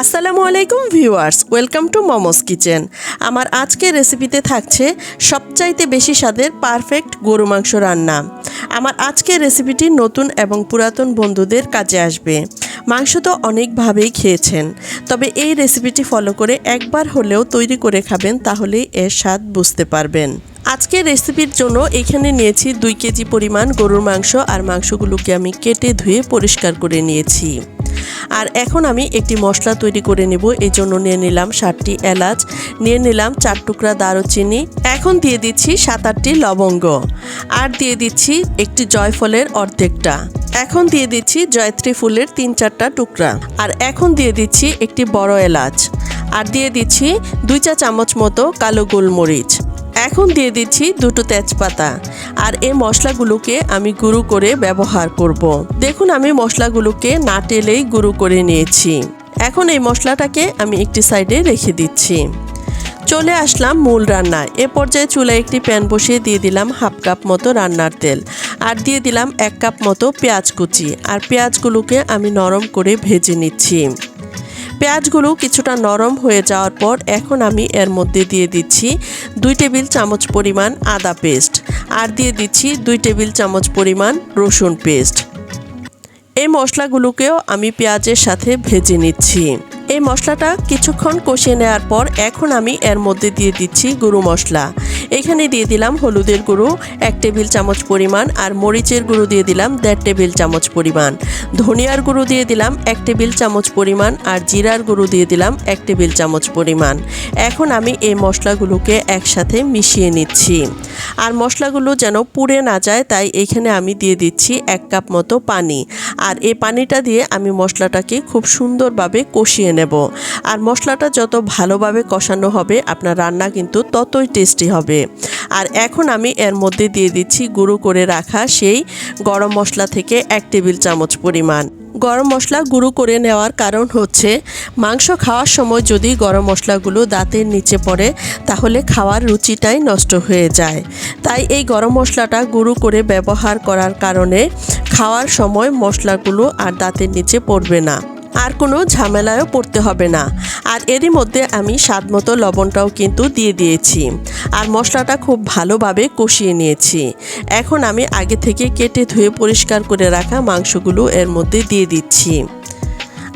আসসালামু আলাইকুম viewers, welcome to momos kitchen. আমার আজকের রেসিপিতে থাকছে সবচাইতে বেশি স্বাদের পারফেক্ট গরু মাংস রান্না। আমার আজকের রেসিপিটি নতুন এবং পুরাতন বন্ধুদের কাজে আসবে। মাংস তো অনেকভাবেই খেয়েছেন, তবে এই রেসিপিটি ফলো করে একবার হলেও তৈরি করে খাবেন, তাহলেই এর স্বাদ বুঝতে পারবেন। আজকের রেসিপির জন্য এখানে নিয়েছি দুই কেজি পরিমাণ গরুর মাংস, আর মাংসগুলোকে আমি কেটে ধুয়ে পরিষ্কার করে নিয়েছি। আর এখন আমি একটি মশলা তৈরি করে নেব। এই জন্য নিয়ে নিলাম সাতটি এলাচ, নিয়ে নিলাম চার টুকরা দারুচিনি, এখন দিয়ে দিচ্ছি সাত আটটি লবঙ্গ। আর দিয়ে দিচ্ছি একটি জয়ফলের অর্ধেকটা। এখন দিয়ে দিচ্ছি জয়ত্রী ফুলের তিন চারটা টুকরা। আর এখন দিয়ে দিচ্ছি একটি বড় এলাচ। আর দিয়ে দিচ্ছি দুই চা চামচ মতো কালো গোলমরিচ। এখন দিয়ে দিচ্ছি দুটো তেজপাতা আর এই মশলাগুলোকে আমি গুঁড়ো করে ব্যবহার করব। দেখুন, আমি মশলাগুলোকে না টেলেই গুঁড়ো করে নিয়েছি। এখন এই মশলাটাকে আমি একটি সাইডে রেখে দিচ্ছি। চলে আসলাম মূল রান্নায় এ পর্যায়ে চুলায় একটি প্যান বসিয়ে দিয়ে দিলাম হাফ কাপ মতো রান্নার তেল আর দিয়ে দিলাম এক কাপ মতো পেঁয়াজ কুচি। আর পেঁয়াজগুলোকে আমি নরম করে ভেজে নিচ্ছি। পেঁয়াজগুলো কিছুটা নরম হয়ে যাওয়ার পর এখন আমি এর মধ্যে দিয়ে দিচ্ছি দুই টেবিল চামচ পরিমাণ আদা পেস্ট আর দিয়ে দিচ্ছি দুই টেবিল চামচ পরিমাণ রসুন পেস্ট। এই মশলাগুলোকেও আমি পেঁয়াজের সাথে ভেজে নিচ্ছি। এই মশলাটা কিছুক্ষণ কষিয়ে নেওয়ার পর এখন আমি এর মধ্যে দিয়ে দিচ্ছি গুঁড়ো মশলা। এখানে দিয়ে দিলাম হলুদের গুঁড়ো, এক টেবিল চামচ পরিমাণ, আর মরিচের গুঁড়ো দিয়ে দিলাম দেড় টেবিল চামচ পরিমাণ। ধনিয়ার গুঁড়ো দিয়ে দিলাম এক টেবিল চামচ পরিমাণ, আর জিরার গুঁড়ো দিয়ে দিলাম এক টেবিল চামচ পরিমাণ। এখন আমি এই মশলাগুলোকে একসাথে মিশিয়ে নিচ্ছি। আর মশলাগুলো যেন পুড়ে না যায়, তাই এখানে আমি দিয়ে দিচ্ছি এক কাপ মতো পানি। আর এই পানিটা দিয়ে আমি মশলাটাকে খুব সুন্দরভাবে কষিয়ে নেব। আর মশলাটা যত ভালোভাবে কষানো হবে, আপনার রান্না কিন্তু ততই টেস্টি হবে। আর এখন আমি এর মধ্যে দিয়ে দিচ্ছি গুঁড়ো করে রাখা সেই গরম মশলা থেকে এক টেবিল চামচ পরিমাণ। গরম মশলা গুঁড়ো করে নেওয়ার কারণ হচ্ছে, মাংস খাওয়ার সময় যদি গরম মশলাগুলো দাঁতের নিচে পড়ে, তাহলে খাওয়ার রুচিটাই নষ্ট হয়ে যায়। তাই এই গরম মশলাটা গুঁড়ো করে ব্যবহার করার কারণে খাওয়ার সময় মশলাগুলো আর দাঁতের নিচে পড়বে না। আর কোনো ঝামেলায়ও পড়তে হবে না। আর এরই মধ্যে আমি স্বাদ মতো লবণটাও কিন্তু দিয়ে দিয়েছি। আর মশলাটা খুব ভালোভাবে কষিয়ে নিয়েছি। এখন আমি আগে থেকে কেটে ধুয়ে পরিষ্কার করে রাখা মাংসগুলো এর মধ্যে দিয়ে দিচ্ছি।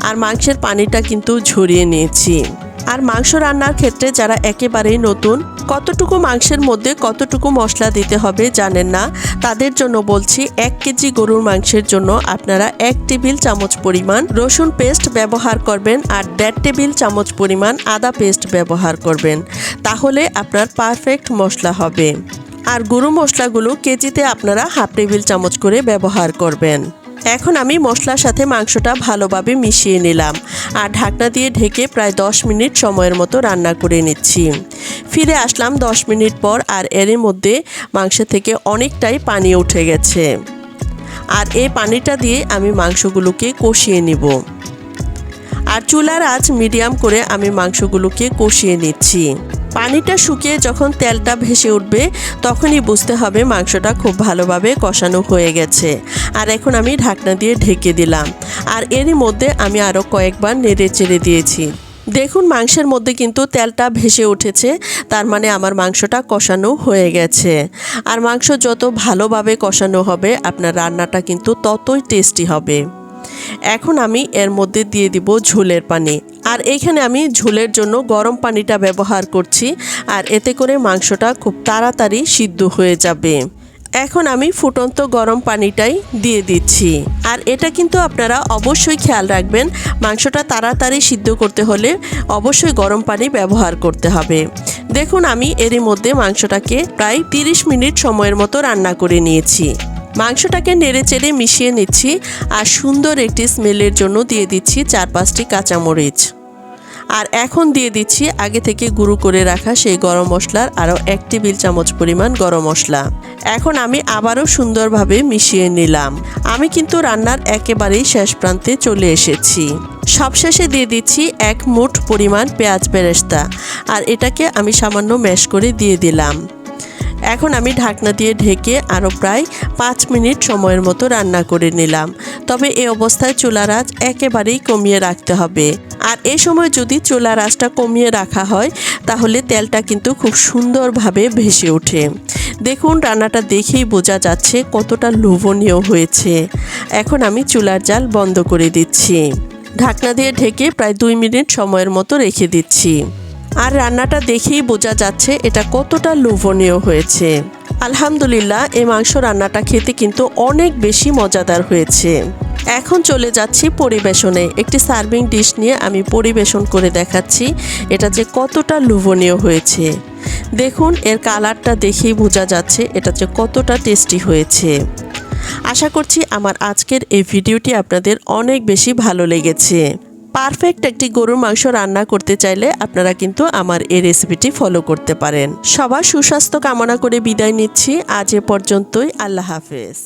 আর মাংসের পানিটা কিন্তু ঝরিয়ে নিয়েছি। আর মাংস রান্নার ক্ষেত্রে যারা একেবারেই নতুন, কতটুকু মাংসের মধ্যে কতটুকু মশলা দিতে হবে জানেন না তাদের জন্য বলছি এক কেজি গরুর মাংসের জন্য আপনারা এক টেবিল চামচ পরিমাণ রসুন পেস্ট ব্যবহার করবেন আর দেড় টেবিল চামচ পরিমাণ আদা পেস্ট ব্যবহার করবেন। তাহলে আপনার পারফেক্ট মশলা হবে। আর গরু মশলাগুলো কেজিতে আপনারা হাফ টেবিল চামচ করে ব্যবহার করবেন। এখন আমি মশলার সাথে মাংসটা ভালোভাবে মিশিয়ে নিলাম আর ঢাকনা দিয়ে ঢেকে প্রায় দশ মিনিট সময়ের মতো রান্না করে নিচ্ছি। ফিরে আসলাম দশ মিনিট পর আর এর মধ্যে মাংস থেকে অনেকটাই পানি উঠে গেছে। আর এই পানিটা দিয়ে আমি মাংসগুলোকে কষিয়ে নিব। আর চুলার আঁচ মিডিয়াম করে আমি মাংসগুলোকে কষিয়ে নিচ্ছি। পানিটা শুকিয়ে যখন তেলটা ভেসে উঠবে, তখনই বুঝতে হবে মাংসটা খুব ভালোভাবে কষানো হয়ে গেছে। আর এখন আমি ঢাকনা দিয়ে ঢেকে দিলাম। আর এরই মধ্যে আমি আরও কয়েকবার নেড়ে চেড়ে দিয়েছি। দেখুন মাংসের মধ্যে কিন্তু তেলটা ভেসে উঠেছে, তার মানে আমার মাংসটা কষানো হয়ে গেছে। আর মাংস যত ভালোভাবে কষানো হবে, আপনার রান্নাটা কিন্তু ততই টেস্টি হবে। এখন আমি এর মধ্যে দিয়ে দিব ঝোলের পানি। আর এইখানে আমি ঝোলের জন্য গরম পানিটা ব্যবহার করছি, আর এতে করে মাংসটা খুব তাড়াতাড়ি সিদ্ধ হয়ে যাবে। এখন আমি ফুটন্ত গরম পানিটাই দিয়ে দিচ্ছি। আর এটা কিন্তু আপনারা অবশ্যই খেয়াল রাখবেন, মাংসটা তাড়াতাড়ি সিদ্ধ করতে হলে অবশ্যই গরম পানি ব্যবহার করতে হবে। দেখুন, আমি এরই মধ্যে মাংসটাকে প্রায় 30 মিনিট সময়ের মতো রান্না করে নিয়েছি। মাংসটাকে নেড়ে চেড়ে মিশিয়ে নিচ্ছি আর সুন্দর একটি স্মেলের জন্য দিয়ে দিচ্ছি চার পাঁচটি কাঁচামরিচ। আর এখন দিয়ে দিচ্ছি আগে থেকে গুঁড়ো করে রাখা সেই গরম মশলার আরও এক টেবিল চামচ পরিমাণ গরম মশলা। এখন আমি আবারও সুন্দরভাবে মিশিয়ে নিলাম। আমি কিন্তু রান্নার একেবারেই শেষ প্রান্তে চলে এসেছি। সবশেষে দিয়ে দিচ্ছি এক মুঠ পরিমাণ পেঁয়াজ বেরেস্তা। আর এটাকে আমি সামান্য ম্যাশ করে দিয়ে দিলাম। এখন আমি ঢাকনা দিয়ে ঢেকে আরও প্রায় পাঁচ মিনিট সময়ের মতো রান্না করে নিলাম। তবে এই অবস্থায় চুলার আঁচ একেবারেই কমিয়ে রাখতে হবে। আর এ সময় যদি চুলার আঁচটা কমিয়ে রাখা হয়, তাহলে তেলটা কিন্তু খুব সুন্দরভাবে ভেসে ওঠে। দেখুন, রান্নাটা দেখেই বোঝা যাচ্ছে কতটা লোভনীয় হয়েছে। এখন আমি চুলার জাল বন্ধ করে দিচ্ছি। ঢাকনা দিয়ে ঢেকে প্রায় দুই মিনিট সময়ের মতো রেখে দিচ্ছি। আর রান্নাটা দেখেই বোঝা যাচ্ছে এটা কতটা লোভনীয় হয়েছে। আলহামদুলিল্লাহ এই মাংস রান্নাটা খেতে কিন্তু অনেক বেশি মজাদার হয়েছে। এখন চলে যাচ্ছি পরিবেশনে। একটি সার্ভিং ডিশ নিয়ে আমি পরিবেশন করে দেখাচ্ছি এটা যে কতটা লোভনীয় হয়েছে। দেখুন, এর কালারটা দেখেই বোঝা যাচ্ছে এটা যে কতটা টেস্টি হয়েছে। আশা করছি আমার আজকের এই ভিডিওটি আপনাদের অনেক বেশি ভালো লেগেছে। পারফেক্ট একটি গরুর মাংস রান্না করতে চাইলে আপনারা কিন্তু আমার এই রেসিপিটি ফলো করতে পারেন। সবার সুস্বাস্থ্য কামনা করে বিদায় নিচ্ছি। আজ এ পর্যন্তই। আল্লাহ হাফেজ।